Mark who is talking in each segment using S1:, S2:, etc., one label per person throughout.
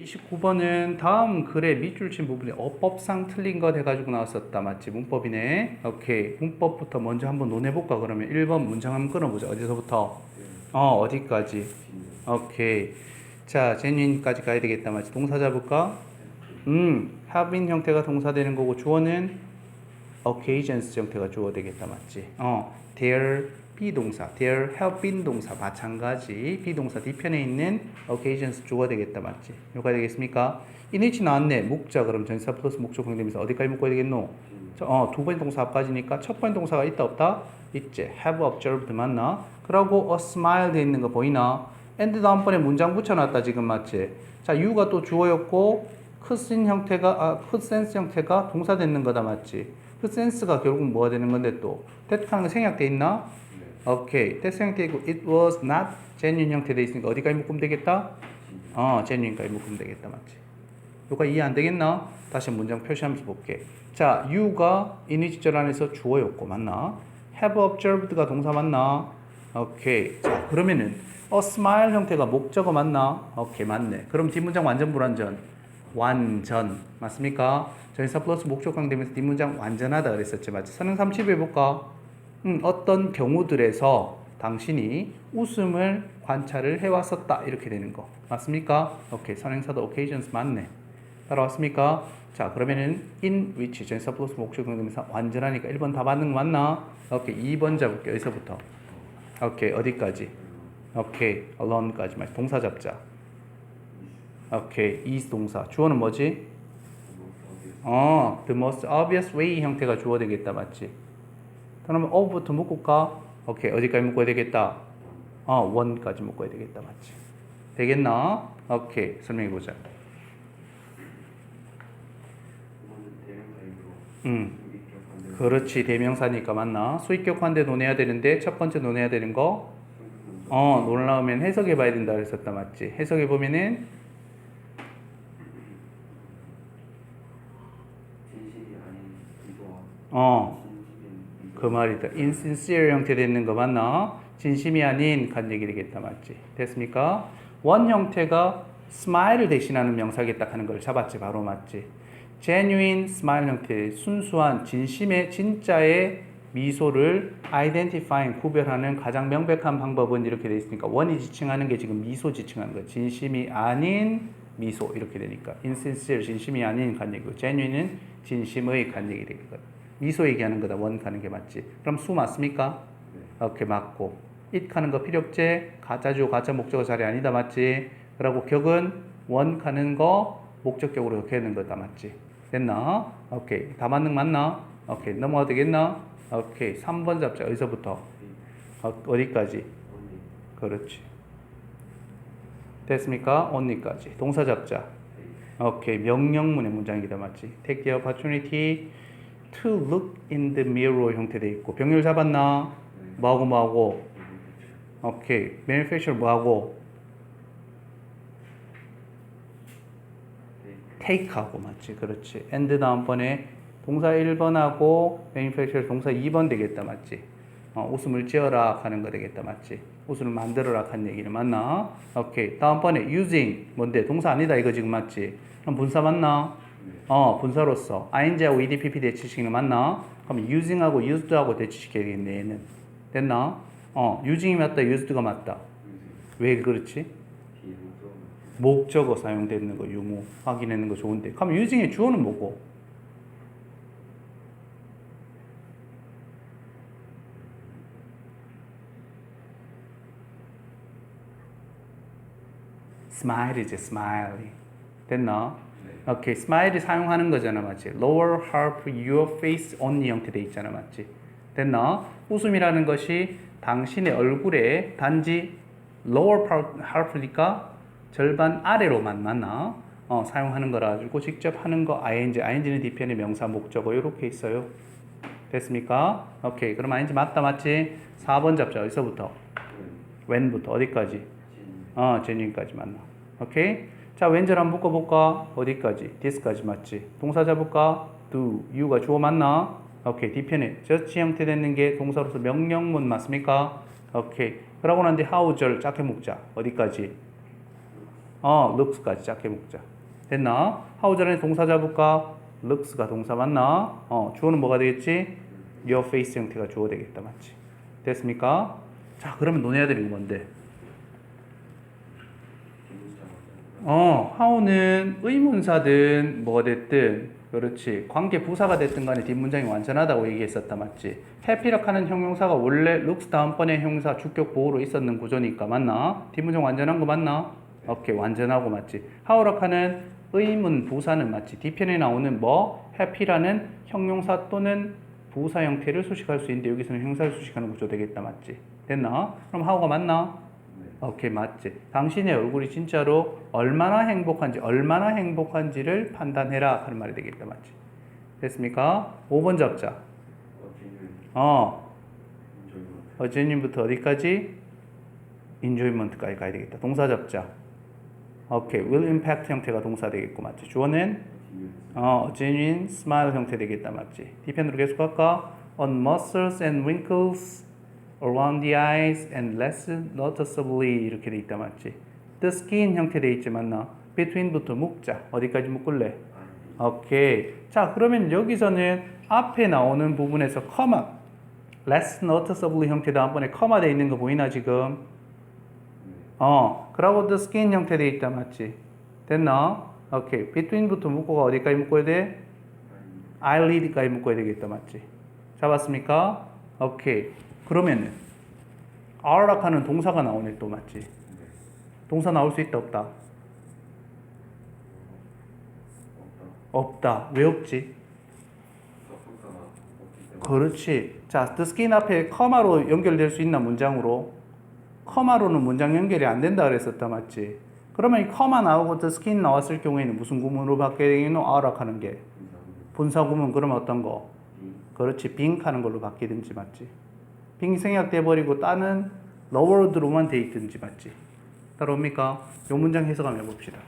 S1: 29번은 다음 글의 밑줄 친 부분이 어법상 틀린 것 해가지고 나왔었다. 맞지? 문법이네. 오케이. 문법부터 먼저 한번 논해볼까? 그러면 1번 문장 한번 끊어보자. 어디서부터? 어, 어디까지? 오케이. 자, 제니까지 가야 되겠다. 맞지? 동사 잡을까? 음, been 형태가 동사 되는 거고, 주어는 occasions 형태가 주어 되겠다. 맞지? 어, there 비동사, there have been 동사 마찬가지 비동사 뒤편에 있는 occasions 주어 되겠다. 맞지? 요가 되겠습니까? 이니치 나왔네. 목자 그럼 전사 플러스 목적 관계면서 어디까지 묶어야 되겠노? 저, 어, 두 번째 동사 앞까지니까 첫 번째 동사가 있다 없다? 있지. have observed 맞나? 그러고 a smile 돼 있는 거 보이나? and 다음번에 문장 붙여놨다 지금 맞지? 자, you가 또 주어였고 크신 형태가 아, 크 센스 형태가 동사 되는 거다 맞지? 그 센스가 결국 뭐가 되는 건데 또 that하는 거 생략돼 있나? 오케이. 생략돼 있고 it was not genuine 형태 돼 있으니까 어디까지 묶으면 되겠다? 어, genuine까지 묶으면 되겠다 맞지? 요가 이해 안 되겠나? 다시 문장 표시하면서 볼게. 자, you가 이니시절 안에서 주어였고 맞나? have observed가 동사 맞나? 오케이. 자, 그러면은 a smile 형태가 목적어 맞나? 오케이, 맞네. 그럼 뒷문장 완전 불완전? 완전. 맞습니까? 전사 플러스 목적 강되면서 뒷문장 완전하다 그랬었지 맞지? 선행 30 해볼까? 음, 어떤 경우들에서 당신이 웃음을 관찰을 해왔었다. 이렇게 되는 거. 맞습니까? 오케이. 선행사도 occasions 맞네. 따라왔습니까? 자 그러면은 in which 전사 플러스 목적 강되면서 완전하니까 1번 다 맞는 거 맞나? 오케이. 2번 잡을게. 여기서부터. 오케이. 어디까지? 오케이. alone까지. 맞 동사 잡자. 오케이. is 동사. 주어는 뭐지? 어 the most obvious way 형태가 주어 되겠다. 맞지? 그러면 of부터 묶을까? 오케이 어디까지 묶어야 되겠다? 어 one까지 묶어야 되겠다 맞지? 되겠나? 오케이 설명해 보자 음 그렇지 대명사니까 맞나? 수익격 환대 논해야 되는데 첫 번째 논해야 되는 거 어, 놀라우면 해석해 봐야 된다 그랬었다 맞지? 해석해 보면은 어, 그 말이다. insincere 형태 되는 거 맞나? 진심이 아닌 간 얘기 되겠다 맞지? 됐습니까? 원 형태가 smile을 대신하는 명사겠다 딱 하는 걸 잡았지 바로 맞지? genuine smile 형태 순수한 진심의 진짜의 미소를 identifying 구별하는 가장 명백한 방법은 이렇게 돼 있으니까 원이 지칭하는 게 지금 미소 지칭하는 거 진심이 아닌 미소 이렇게 되니까 insincere 진심이 아닌 간 얘기고 genuine은 진심의 간 얘기 되겠거든 미소 얘기하는 거다. 원 가는 게 맞지. 그럼 수 맞습니까? 이렇게 맞고. it 가는 거 필요 없지? 가짜주 가짜 목적어 자리 아니다 맞지? 그리고 격은 원 가는 거 목적격으로 이렇게 하는 거다 맞지? 됐나? 오케이. 다 맞는 거 맞나? 오케이. 넘어가도 되겠나? 오케이. 3번 잡자. 어디서부터? 어, 어디까지? 그렇지. 됐습니까? only까지. 동사 잡자. 오케이. 명령문의 문장이다 맞지? Take the opportunity to look in the mirror 형태 돼 있고 병렬 잡았나? 뭐하고 뭐하고? 오케이 manufacture 뭐하고? take하고 맞지? 그렇지 and 다음번에 동사 1번하고 manufacture 동사 2번 되겠다 맞지? 어, 웃음을 지어라 하는 거 되겠다 맞지? 웃음을 만들어라 하는 얘기를 맞나? 오케이 다음번에 using 뭔데? 동사 아니다 이거 지금 맞지? 그럼 분사 맞나? 어 분사로서 ing하고 edpp 대치시키는 거 맞나? 그럼 using하고 used하고 대치시켜야 되겠네 얘는 됐나? 어 using이 맞다 used가 맞다 왜 그렇지? 목적어 사용되는 거 유무 확인하는 거 좋은데 그럼 using의 주어는 뭐고? smile이지 smile 됐나? 오케이 smile 사용하는 거잖아 맞지? lower half your face only 형태 돼 있잖아 맞지? 됐나? 웃음이라는 것이 당신의 얼굴에 단지 lower half니까 절반 아래로만 맞나? 어, 사용하는 거라 가지고 직접 하는 거 ing, ing는 뒤편의 명사 목적어 이렇게 있어요. 됐습니까? 오케이. 그럼 ing 맞다 맞지? 4번 잡자. 어디서부터? when부터 어디까지?
S2: 진
S1: 어, genuine까지 맞나? 오케이? 자, 왼절 한번 묶어볼까? 어디까지? this까지 맞지? 동사 잡을까? do, you가 주어 맞나? 오케이, 뒤편에 just 형태 되는 게 동사로서 명령문 맞습니까? 오케이. 그러고 난 뒤에 how 절 짝해 묶자. 어디까지? 어, looks까지 작게 묶자. 됐나? how 전에 동사 잡을까? looks가 동사 맞나? 어, 주어는 뭐가 되겠지? your face 형태가 주어 되겠다. 맞지? 됐습니까? 자, 그러면 논해야 되는 건 뭔데?
S2: 비문자
S1: 어, how는 의문사든 뭐가 됐든 그렇지 관계 부사가 됐든 간에 뒷문장이 완전하다고 얘기했었다 맞지? 해피락 하는 형용사가 원래 looks 다음번에 형용사 주격 보호로 있었는 구조니까 맞나? 뒷문장 완전한 거 맞나? 오케이 완전하고 맞지? how락 하는 의문 부사는 맞지? 뒤편에 나오는 뭐? happy라는 형용사 또는 부사 형태를 수식할 수 있는데 여기서는 형사를 수식하는 구조 되겠다 맞지? 됐나? 그럼 how가 맞나?
S2: 네.
S1: 오케이 맞지. 당신의 얼굴이 진짜로 얼마나 행복한지 얼마나 행복한지를 판단해라 하는 말이 되겠다 맞지. 됐습니까? 5번 잡자.
S2: 어
S1: 어제님부터 어디까지? enjoyment까지 가야 되겠다. 동사 잡자. 오케이 will impact 형태가 동사 되겠고 맞지. 주어는 어 genuine smile 형태 되겠다 맞지. 뒤편으로 계속 갈까? on muscles and wrinkles around the eyes and less noticeably 이렇게 돼 있다 맞지? the skin 형태 돼 있지 맞나? between부터 묶자. 어디까지 묶을래? 오케이. 자, 그러면 여기서는 앞에 나오는 부분에서 커마 less noticeably 형태 다음번에 커마 돼 있는 거 보이나 지금?
S2: 네.
S1: 어, 그러고 the skin 형태 돼 있다 맞지? 됐나? 오케이. between부터 묶고가 어디까지 묶어야 돼? eyelid까지 묶어야 되겠다 맞지? 잡았습니까? 오케이. 그러면은 are락 하는 동사가 나오네 또 맞지?
S2: 네.
S1: 동사 나올 수 있다 없다?
S2: 없다.
S1: 왜 없지? 그렇지. 자, the skin 앞에 커마로 연결될 수 있나 문장으로? 커마로는 문장 연결이 안 된다 그랬었다 맞지? 그러면 이 커마 나오고 the skin 나왔을 경우에는 무슨 구문으로 are락 하는 게.
S2: 분사구
S1: 분사 구문 그러면 어떤 거?
S2: 비
S1: 그렇지 빙 하는 걸로 바뀌든지 맞지 빙 생략돼 버리고 따는 러워드로만 돼 있든지 맞지 따라옵니까? 요 문장 해석하면 봅시다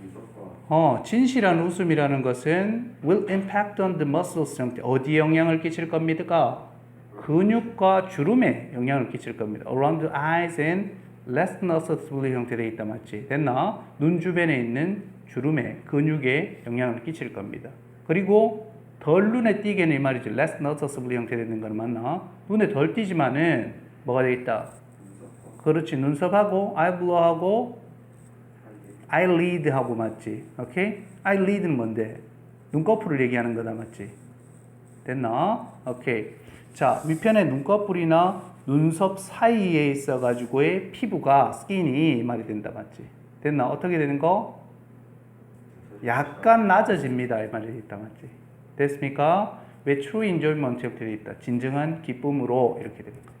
S2: 분석과
S1: 어 진실한 웃음이라는 것은 will impact on the muscles 형태 어디에 영향을 끼칠 겁니까? 근육과 주름에 영향을 끼칠 겁니다 around the eyes and less noticeably 형태되어 있다 맞지 됐나? 눈 주변에 있는 주름에 근육에 영향을 끼칠 겁니다 그리고 덜 눈에 띄게는 이 말이지 less noticeably 형태되는 건 맞나? 눈에 덜 띄지만은 뭐가?
S2: 분석과
S1: 그렇지 눈썹하고
S2: 사이에
S1: eyelid하고 맞지? 오케이? eyelid는 뭔데? 눈꺼풀을 얘기하는 거다 맞지? 됐나? 오케이. 자 위편에 눈꺼풀이나 눈썹 사이에 있어가지고의 피부가 스킨이 말이 된다 맞지? 됐나? 어떻게 되는 거? 약간 낮아집니다 이 말이 있다 맞지? 됐습니까? 왜 true enjoyment 이렇게 돼 있다? 진정한 기쁨으로 이렇게 됩니다.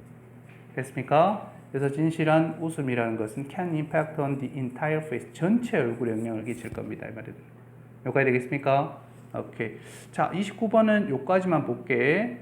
S1: 됐습니까? 그래서 진실한 웃음이라는 것은 can impact on the entire face 전체 얼굴에 영향을 끼칠 겁니다 이 말이 여기까지 되겠습니까? 오케이 자 29번은 요까지만 볼게